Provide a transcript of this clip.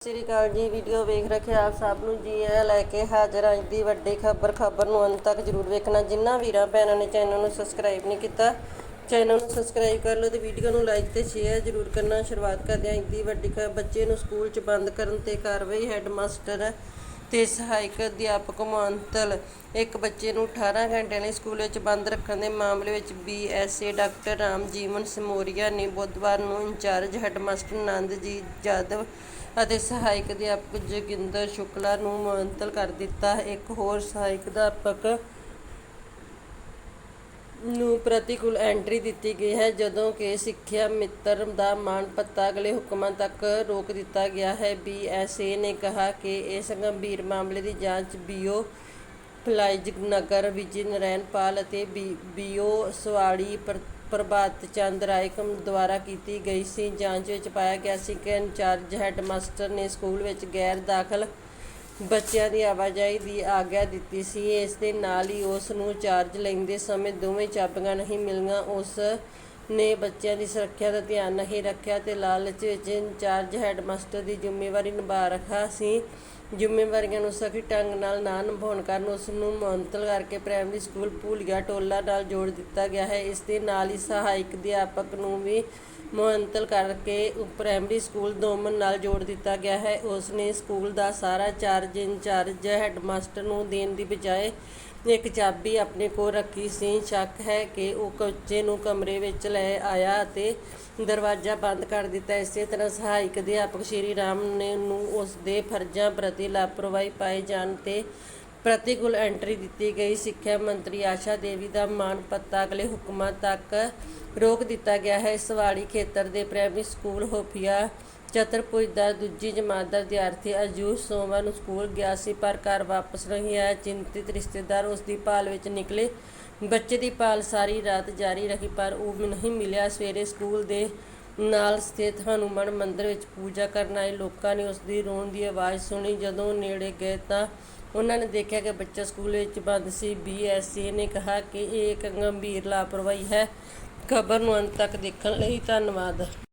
ਸਤਿ ਸ੍ਰੀ ਅਕਾਲ ਜੀ ਵੀਡੀਓ ਵੇਖ ਰੱਖਿਆ ਆਪ ਸਭ ਨੂੰ ਜੀ, ਇਹ ਲੈ ਕੇ ਹਾਜ਼ਰ ਹਾਂ ਅੱਜ ਦੀ ਵੱਡੀ ਖਬਰ ਖਬਰ ਨੂੰ ਅੰਤ ਤੱਕ ਜਰੂਰ ਵੇਖਣਾ। ਜਿਨ੍ਹਾਂ ਵੀਰਾਂ ਭੈਣਾਂ ਨੇ ਚੈਨਲ ਨੂੰ ਸਬਸਕ੍ਰਾਈਬ ਨਹੀਂ ਕੀਤਾ, ਚੈਨਲ ਨੂੰ ਸਬਸਕ੍ਰਾਈਬ ਕਰ ਲਓ ਤੇ ਵੀਡੀਓ ਨੂੰ ਲਾਈਕ ਤੇ ਸ਼ੇਅਰ ਜਰੂਰ ਕਰਨਾ। ਸ਼ੁਰੂਆਤ ਕਰਦੇ ਹਾਂ ਦੀ ਵੱਡੀ ਖਬਰ, ਬੱਚੇ ਨੂੰ ਸਕੂਲ 'ਚ ਬੰਦ ਕਰਨ ਤੇ ਕਾਰਵਾਈ ਹੈੱਡਮਾਸਟਰ ਤੇ ਸਹਾਇਕ ਅਧਿਆਪਕ ਮੁਅੱਤਲ ਇੱਕ ਬੱਚੇ ਨੂੰ 18 ਘੰਟਿਆਂ ਲਈ ਸਕੂਲ ਵਿੱਚ ਬੰਦ ਰੱਖਣ ਦੇ ਮਾਮਲੇ ਵਿੱਚ ਬੀਐਸਏ ਡਾਕਟਰ ਰਾਮਜੀਵਨ ਸਮੋਰੀਆ ਨੇ ਬੁੱਧਵਾਰ ਨੂੰ ਇੰਚਾਰਜ ਹੈੱਡਮਾਸਟਰ ਆਨੰਦਜੀਤ ਜਾਦਵ ਅਤੇ ਸਹਾਇਕ ਅਧਿਆਪਕ ਜੋਗਿੰਦਰ ਸ਼ੁਕਲਾ ਨੂੰ ਮੁਅੱਤਲ ਕਰ ਦਿੱਤਾ। ਇੱਕ ਹੋਰ ਸਹਾਇਕ ਅਧਿਆਪਕ ਨੂੰ ਪ੍ਰਤੀਕੂਲ ਐਂਟਰੀ ਦਿੱਤੀ ਗਈ ਹੈ, ਜਦੋਂ ਕਿ ਸਿੱਖਿਆ ਮਿੱਤਰ ਦਾ ਮਾਣ ਪੱਤਾ ਅਗਲੇ ਹੁਕਮਾਂ ਤੱਕ ਰੋਕ ਦਿੱਤਾ ਗਿਆ ਹੈ। ਬੀਐਸਏ ਨੇ ਕਿਹਾ ਕਿ ਇਸ ਗੰਭੀਰ ਮਾਮਲੇ ਦੀ ਜਾਂਚ ਬੀਓ ਫਲਾਈਜ ਨਗਰ ਵਿਜੇ ਨਰੈਣ ਪਾਲ ਅਤੇ ਬੀ- ਬੀਓ ਸਵਾੜੀ ਪ੍ਰ- ਪ੍ਰਭਾਤ ਚੰਦ ਰਾਏਕਮ ਦੁਆਰਾ ਕੀਤੀ ਗਈ ਸੀ। ਜਾਂਚ ਵਿੱਚ ਪਾਇਆ ਗਿਆ ਸੀ ਕਿ ਇੰਚਾਰਜ ਹੈੱਡਮਾਸਟਰ ਨੇ ਸਕੂਲ ਵਿੱਚ ਗੈਰ ਦਾਖਲ ਬੱਚਿਆਂ ਦੀ ਆਵਾਜਾਈ ਦੀ ਆਗਿਆ ਦਿੱਤੀ ਸੀ। ਇਸ ਦੇ ਨਾਲ ਹੀ ਉਸ ਨੂੰ ਚਾਰਜ ਲੈਂਦੇ ਸਮੇਂ ਦੋਵੇਂ ਚਾਬੀਆਂ ਨਹੀਂ ਮਿਲੀਆਂ। ਉਸ ਨੇ ਬੱਚਿਆਂ ਦੀ ਸੁਰੱਖਿਆ ਦਾ ਧਿਆਨ ਨਹੀਂ ਰੱਖਿਆ ਤੇ ਲਾਲਚ ਵਿੱਚ ਇੰਚਾਰਜ ਹੈੱਡਮਾਸਟਰ ਦੀ ਜ਼ਿੰਮੇਵਾਰੀ ਨਿਭਾ ਰੱਖਾ ਸੀ। ਜ਼ਿੰਮੇਵਾਰੀਆਂ ਨੂੰ ਸਖੀ ਢੰਗ ਨਾਲ ਨਾ ਨਿਭਾਉਣ ਕਾਰਨ ਉਸ ਨੂੰ ਮੁਅੱਤਲ ਕਰਕੇ ਪ੍ਰਾਇਮਰੀ ਸਕੂਲ ਭੂਲੀਆ ਟੋਲਾ ਨਾਲ ਜੋੜ ਦਿੱਤਾ ਗਿਆ ਹੈ। ਇਸ ਦੇ ਨਾਲ ਹੀ ਸਹਾਇਕ ਅਧਿਆਪਕ ਨੂੰ ਵੀ ਮੁਅੱਤਲ ਕਰਕੇ ਪ੍ਰਾਇਮਰੀ ਸਕੂਲ ਦੋਮਨ ਨਾਲ ਜੋੜ ਦਿੱਤਾ ਗਿਆ ਹੈ। ਉਸ ਨੇ ਸਕੂਲ ਦਾ ਸਾਰਾ ਚਾਰਜ ਇੰਚਾਰਜ ਹੈੱਡਮਾਸਟਰ ਨੂੰ ਦੇਣ ਦੀ ਬਜਾਏ ਇੱਕ ਚਾਬੀ ਆਪਣੇ ਕੋਲ ਰੱਖੀ ਸੀ। ਸ਼ੱਕ ਹੈ ਕਿ ਉਹ ਬੱਚੇ ਨੂੰ ਕਮਰੇ ਵਿੱਚ ਲੈ ਆਇਆ ਅਤੇ ਦਰਵਾਜ਼ਾ ਬੰਦ ਕਰ ਦਿੱਤਾ। ਇਸੇ ਤਰ੍ਹਾਂ ਸਹਾਇਕ ਅਧਿਆਪਕ ਸ਼੍ਰੀ ਰਾਮ ਨੇ ਨੂੰ ਉਸ ਦੇ ਫਰਜ਼ਾਂ ਪ੍ਰਤੀ ਲਾਪਰਵਾਹੀ ਪਾਏ ਜਾਣ ਤੇ ਪ੍ਰਤੀਕੂਲ ਐਂਟਰੀ ਦਿੱਤੀ ਗਈ। ਸਿੱਖਿਆ ਮੰਤਰੀ ਆਸ਼ਾ ਦੇਵੀ ਦਾ ਮਾਣ ਪੱਤਾ ਅਗਲੇ ਹੁਕਮਾਂ ਤੱਕ ਰੋਕ ਦਿੱਤਾ ਗਿਆ ਹੈ। ਸਵਾੜੀ ਖੇਤਰ ਦੇ ਪ੍ਰਾਇਮਰੀ ਸਕੂਲ ਹੋਫੀਆ ਚਤਰਪੁਜ ਦਾ ਦੂਜੀ ਜਮਾਤ ਦਾ ਵਿਦਿਆਰਥੀ ਅਜੂਸ਼ ਸੋਮਵਾਰ ਨੂੰ ਸਕੂਲ ਗਿਆ ਸੀ, ਪਰ ਘਰ ਵਾਪਸ ਨਹੀਂ ਆਇਆ। ਚਿੰਤਿਤ ਰਿਸ਼ਤੇਦਾਰ ਉਸ ਦੀ ਭਾਲ ਵਿੱਚ ਨਿਕਲੇ। ਬੱਚੇ ਦੀ ਭਾਲ ਸਾਰੀ ਰਾਤ ਜਾਰੀ ਰਹੀ, ਪਰ ਉਹ ਨਹੀਂ ਮਿਲਿਆ। ਸਵੇਰੇ ਸਕੂਲ ਦੇ ਨਾਲ ਸਥਿਤ ਹਨੂੰਮਾਨ ਮੰਦਿਰ ਵਿੱਚ ਪੂਜਾ ਕਰਨ ਆਏ। ਲੋਕਾਂ ਨੇ ਉਸ ਦੀ ਰੋਣ ਦੀ ਆਵਾਜ਼ ਸੁਣੀ। ਜਦੋਂ ਨੇੜੇ ਗਏ ਤਾਂ ਉਹਨਾਂ ਨੇ ਦੇਖਿਆ ਕਿ ਬੱਚਾ ਸਕੂਲ ਵਿੱਚ ਬੰਦ ਸੀ ਬੀਐਸਸੀ ਨੇ ਕਿਹਾ ਕਿ ਇਹ ਇੱਕ ਗੰਭੀਰ ਲਾਪਰਵਾਹੀ ਹੈ। ਖਬਰ ਨੂੰ ਅੰਤ ਤੱਕ ਦੇਖਣ ਲਈ ਧੰਨਵਾਦ।